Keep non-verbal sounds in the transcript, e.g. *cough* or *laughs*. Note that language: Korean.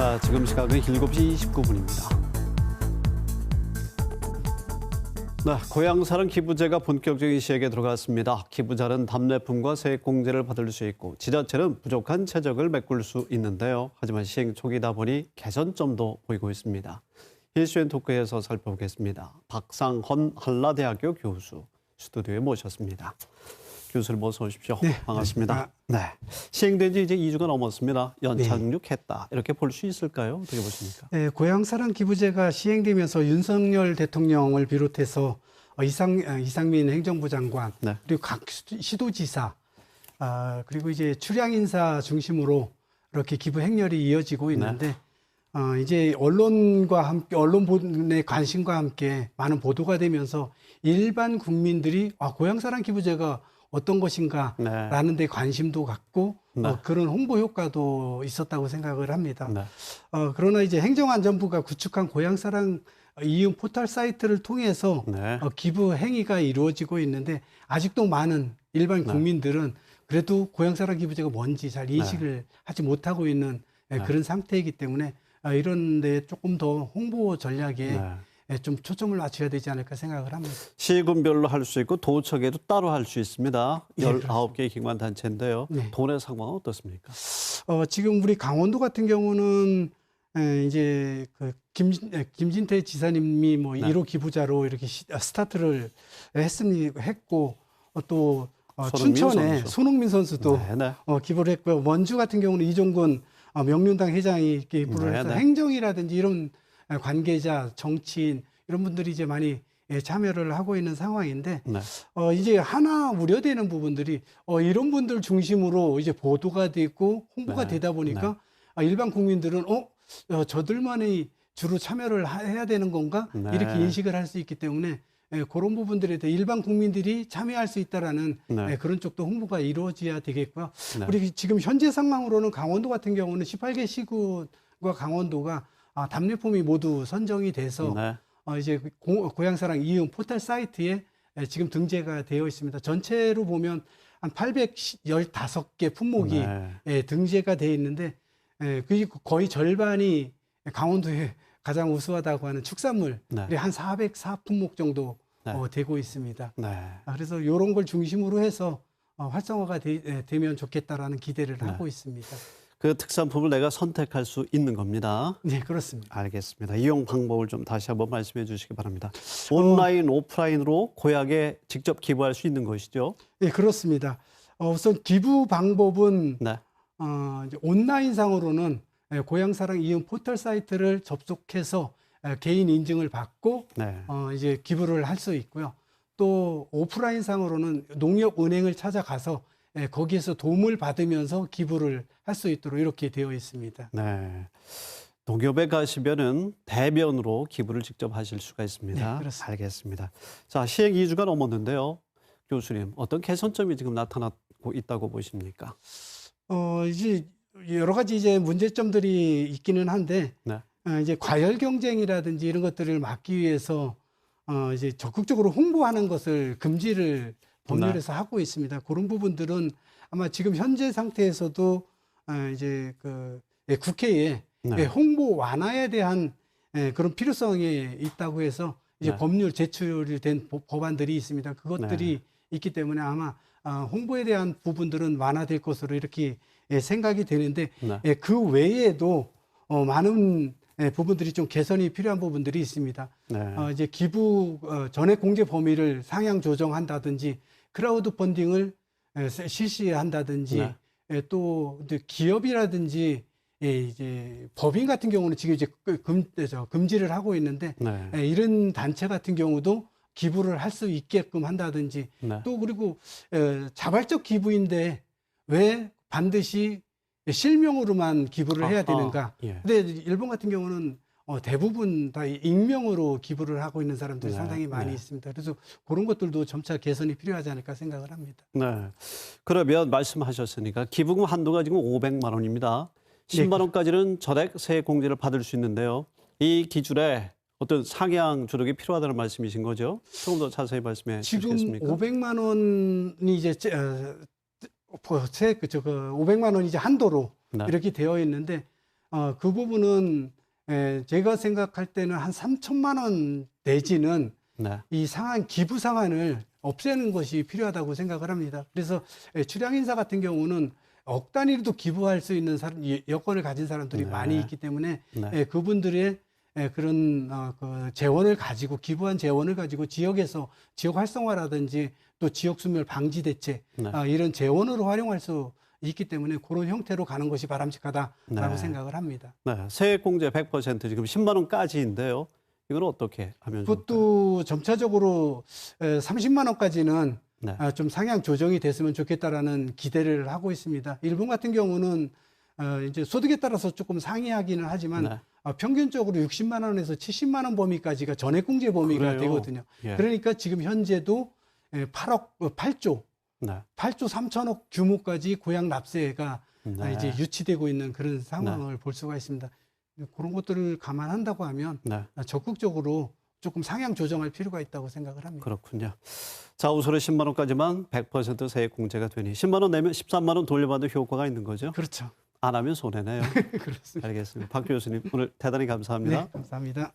네, 지금 시각은 7시 29분입니다. 네, 고향사랑 기부제가 본격적인 시행에 들어갔습니다. 기부자는 답례품과 세액공제를 받을 수 있고 지자체는 부족한 채적을 메꿀 수 있는데요. 하지만 시행 초기다 보니 개선점도 보이고 있습니다. 힐스앤 토크에서 살펴보겠습니다. 박상헌 한라대학교 교수 스튜디오에 모셨습니다. 교수님 어서 오십시오. 네, 반갑습니다. 네. 시행된 지 이제 2주가 넘었습니다. 연착륙했다. 이렇게 볼 수 있을까요? 어떻게 보십니까? 네, 고향사랑 기부제가 시행되면서 윤석열 대통령을 비롯해서 어, 이상, 어, 이상민 행정부 장관 네. 그리고 각 시- 시도지사 아, 그리고 이제 출향 인사 중심으로 이렇게 기부 행렬이 이어지고 있는데 어, 이제 언론과 함께 언론의 관심과 함께 많은 보도가 되면서 일반 국민들이 아, 고향 사랑 기부제가 어떤 것인가라는 데 관심도 갖고 네. 어, 그런 홍보 효과도 있었다고 생각을 합니다. 네. 어, 그러나 이제 행정안전부가 구축한 고향사랑 이용 포털 사이트를 통해서 네. 어, 기부 행위가 이루어지고 있는데 아직도 많은 일반 네. 국민들은 그래도 고향사랑 기부제가 뭔지 잘 인식을 하지 못하고 있는 예, 네. 그런 상태이기 때문에 아, 이런 데 조금 더 홍보 전략에 네. 예, 좀 초점을 맞춰야 되지 않을까 생각을 합니다. 시군별로 할 수 있고 도척에도 따로 할 수 있습니다. 네, 19개의 기관 단체인데요. 네. 돈의 상황은 어떻습니까? 어, 지금 우리 강원도 같은 경우는 에, 이제 그 김, 에, 김진태 지사님이 뭐 네. 1호 기부자로 이렇게 시, 아, 스타트를 했습니 했고 어, 또 어, 손흥민 춘천에 선수. 손흥민 선수도 네, 네. 어, 기부를 했고요. 원주 같은 경우는 이종근 어, 명륜당 회장이 기부를 네, 해서 네. 행정이라든지 이런 에, 관계자, 정치인 이런 분들이 이제 많이 예, 참여를 하고 있는 상황인데 네. 어, 이제 하나 우려되는 부분들이 어, 이런 분들 중심으로 이제 보도가 되고 홍보가 네, 되다 보니까 아, 일반 국민들은 어, 어, 저들만이 주로 참여를 하- 해야 되는 건가 네. 이렇게 인식을 할 수 있기 때문에 예, 그런 부분들에 대해 일반 국민들이 참여할 수 있다라는 네. 예, 그런 쪽도 홍보가 이루어져야 되겠고요. 네. 우리 지금 현재 상황으로는 강원도 같은 경우는 18개 시군과 강원도가 아, 답례품이 모두 선정이 돼서 네. 어, 이제 고, 고향사랑 이용 포털 사이트에 에, 지금 등재가 되어 있습니다. 전체로 보면 한 815개 품목이 네. 예, 등재가 되어 있는데 예, 그 거의 절반이 강원도에 *laughs* 가장 우수하다고 하는 축산물이 네. 한 404 품목 정도 네. 어, 되고 있습니다. 네. 아, 그래서 이런 걸 중심으로 해서 어, 활성화가 되, 면 좋겠다라는 기대를 네. 하고 있습니다. 그 특산품을 내가 선택할 수 있는 겁니다. 네, 그렇습니다. 알겠습니다. 이용 방법을 좀 다시 한번 말씀해 주시기 바랍니다. 온라인, 오프라인으로 고향에 직접 기부할 수 있는 것이죠. 네, 그렇습니다. 어, 우선 기부 방법은 네. 어, 온라인상으로는 예, 고향사랑 이용 포털 사이트를 접속해서 예, 개인 인증을 받고 네. 어, 이제 기부를 할 수 있고요. 또 오프라인상으로는 농협은행을 찾아가서 예, 거기에서 도움을 받으면서 기부를 할 수 있도록 이렇게 되어 있습니다. 네. 농협에 가시면은 대면으로 기부를 직접 하실 수가 있습니다. 네, 그렇습니다. 알겠습니다. 자, 시행 2주가 넘었는데요. 교수님, 어떤 개선점이 지금 나타나고 있다고 보십니까? 어, 이제 여러 가지 이제 문제점들이 있기는 한데 네. 어, 이제 과열 경쟁이라든지 이런 것들을 막기 위해서 어, 이제 적극적으로 홍보하는 것을 금지를 법률에서 하고 있습니다. 그런 부분들은 아마 지금 현재 상태에서도 어, 이제 그 예, 국회에 네. 예, 홍보 완화에 대한 예, 그런 필요성이 있다고 해서 이제 네. 법률 제출이 된 법- 법안들이 있습니다. 그것들이 있기 때문에 아마 아, 홍보에 대한 부분들은 완화될 것으로 이렇게 예, 생각이 되는데 네. 예, 그 외에도 어, 많은 예, 부분들이 좀 개선이 필요한 부분들이 있습니다. 네. 어, 이제 기부 어, 전액 공제 범위를 상향 조정한다든지 크라우드 펀딩을 실시한다든지 네. 에, 또 기업이라든지 예, 이제 법인 같은 경우는 지금 이제 그 금, 저, 금지를 하고 있는데 네. 에, 이런 단체 같은 경우도 기부를 할 수 있게끔 한다든지 네. 또 그리고 에, 자발적 기부인데 왜 반드시 실명으로만 기부를 해야 되는가? 예. 근데 일본 같은 경우는 어, 대부분 다 익명으로 기부를 하고 있는 사람들이 네, 상당히 많이 네. 있습니다. 그래서 그런 것들도 점차 개선이 필요하지 않을까 생각을 합니다. 네. 그러면 말씀하셨으니까 기부금 한도가 지금 500만 원입니다. 네, 10만 원까지는 전액 세액 공제를 받을 수 있는데요. 이 기준에 어떤 상향 조력이 필요하다는 말씀이신 거죠? 조금 더 자세히 말씀해 지금 주시겠습니까? 500만 원이 이제 제- 어, 그, 저, 그 500만 원이 이제 한도로 네. 이렇게 되어 있는데 어, 그 부분은 에, 제가 생각할 때는 한 3천만 원 내지는 네. 이 상한 기부 상한을 없애는 것이 필요하다고 생각을 합니다. 그래서 에, 출향 인사 같은 경우는 억 단위로도 기부할 수 있는 사람, 이- 여건을 가진 사람들이 네. 많이 있기 때문에 네. 예, 그분들의 예, 그런 어, 그 재원을 가지고 기부한 재원을 가지고 지역에서 지역 활성화라든지 또 지역 소멸 방지 대책 네. 아, 이런 재원으로 활용할 수 있기 때문에 그런 형태로 가는 것이 바람직하다라고 네. 생각을 합니다. 네. 세액공제 100% 지금 10만 원까지인데요. 이건 어떻게 하면 좋을까요? 그것도 점차적으로 에, 30만 원까지는 네. 아, 좀 상향 조정이 됐으면 좋겠다라는 기대를 하고 있습니다. 일본 같은 경우는 어, 이제 소득에 따라서 조금 상이하기는 하지만 네. 어, 평균적으로 60만 원에서 70만 원 범위까지가 전액공제 범위가 그래요? 되거든요. 예. 그러니까 지금 현재도 에, 8억, 어, 8조, 네. 8조 3천억 규모까지 고향 납세가 네. 아, 이제 유치되고 있는 그런 상황을 볼 수가 있습니다. 그런 것들을 감안한다고 하면 네. 아, 적극적으로 조금 상향 조정할 필요가 있다고 생각을 합니다. 그렇군요. 자, 우선은 10만 원까지만 100% 세액 공제가 되니 10만 원 내면 13만 원 돌려받는 효과가 있는 거죠. 그렇죠. 안 하면 손해네요. *laughs* 그렇습니다. 알겠습니다. 박 교수님 오늘 대단히 감사합니다. 네, 감사합니다.